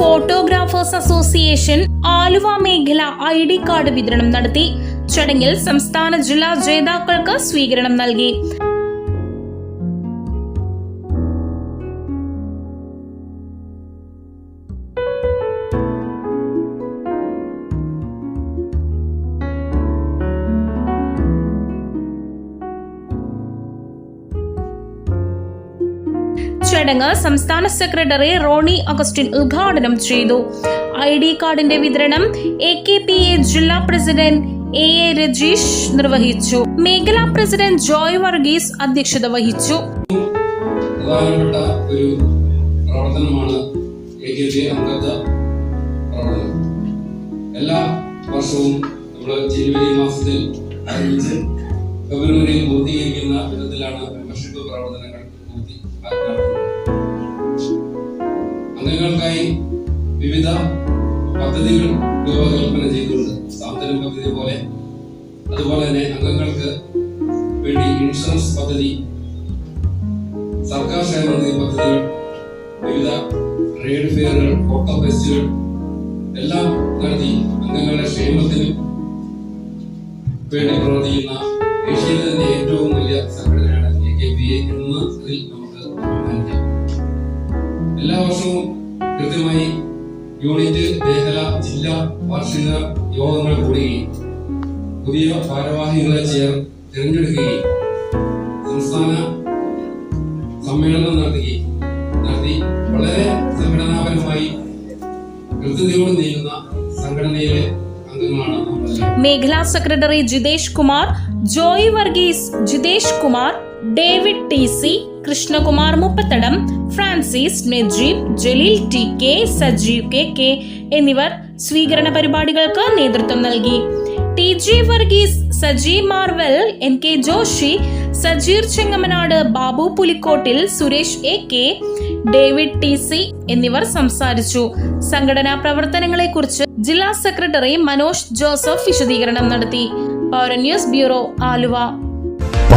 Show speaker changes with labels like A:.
A: Photographers association Aluva മേഖല I D card വിതരണം നടത്തി. ചടങ്ങിൽ സംസ്ഥാന ജില്ലാ ജേതാക്കൾക്ക് സ്വീകരണം നൽകി. ചടങ്ങ് സംസ്ഥാന സെക്രട്ടറി റോണി അഗസ്റ്റിൻ ഉദ്ഘാടനം ചെയ്തു. ഐ ഡി കാർഡിന്റെ വിതരണം എ കെ പി എ ജില്ലാ പ്രസിഡന്റ് എ എ രജീഷ് നിർവഹിച്ചു. മേഖലാ പ്രസിഡന്റ് ജോയ് വർഗീസ് അധ്യക്ഷത വഹിച്ചു.
B: പ്രവർത്തനമാണ് എല്ലാ വർഷവും നമ്മൾ ജനുവരി മാസത്തിൽ ആരംഭിച്ച് ഫെബ്രുവരിയിൽ പൂർത്തീകരിക്കുന്ന വിധത്തിലാണ് മെമ്പർഷിപ്പ് പ്രവർത്തനങ്ങൾ പൂർത്തി അംഗങ്ങൾക്കായി വിവിധ പദ്ധതികൾ രൂപകൽപ്പന ചെയ്തുകൊണ്ട് സാന്ത്വനം പദ്ധതി പോലെ. അതുപോലെ തന്നെ അംഗങ്ങൾക്ക് വേണ്ടി ഇൻഷുറൻസ് പദ്ധതി സർക്കാർ ക്ഷേമനിധി പദ്ധതികൾ വിവിധ ട്രേഡ് ഫെയറുകൾ ഫോട്ടോ ഫെസ്റ്റുകൾ എല്ലാം നടത്തി അംഗങ്ങളുടെ ക്ഷേമത്തിനും വേണ്ടി പ്രവർത്തിക്കുന്ന ഏഷ്യയിലെ തന്നെ ഏറ്റവും വലിയ സംഘടനയാണ് എ കെ പി എ എന്ന് ഇതിൽ നമുക്ക് അഭിമാനിക്കാം എല്ലാ വർഷവും കൃത്യമായി യൂണിറ്റ് മേഖല ജില്ലാ വാർഷിക യോഗങ്ങൾ കൂടുകയും പുതിയ ഭാരവാഹികളെ ചേർ തിരഞ്ഞെടുക്കുകയും സംസ്ഥാന സമ്മേളനം നടത്തുകയും നടത്തി വളരെ സംഘടനാപരമായി കൃത്യതയോട് നീങ്ങുന്ന സംഘടനയിലെ അംഗങ്ങളാണ്
A: മേഖലാ secretary Jithesh Kumar Joy Varghese Jithesh Kumar David T C Krishnakumar Muppathadam Francis Najeeb Jaleel T K Sajeev K K എന്നിവർ സ്വീകരണ പരിപാടികൾക്ക് നേതൃത്വം നൽകി. T G Varghese Sajeev Marvel N K Joshi Sajeer Chengamanad Babu Pulikottil Suresh A K David T C എന്നിവർ സംസാരിച്ചു. സംഘടനാ പ്രവർത്തനങ്ങളെക്കുറിച്ച് ജില്ലാ സെക്രട്ടറി മനോജ് ജോസഫ് വിശദീകരണം നടത്തി. പൗരന്യൂസ് ബ്യൂറോ ആലുവ.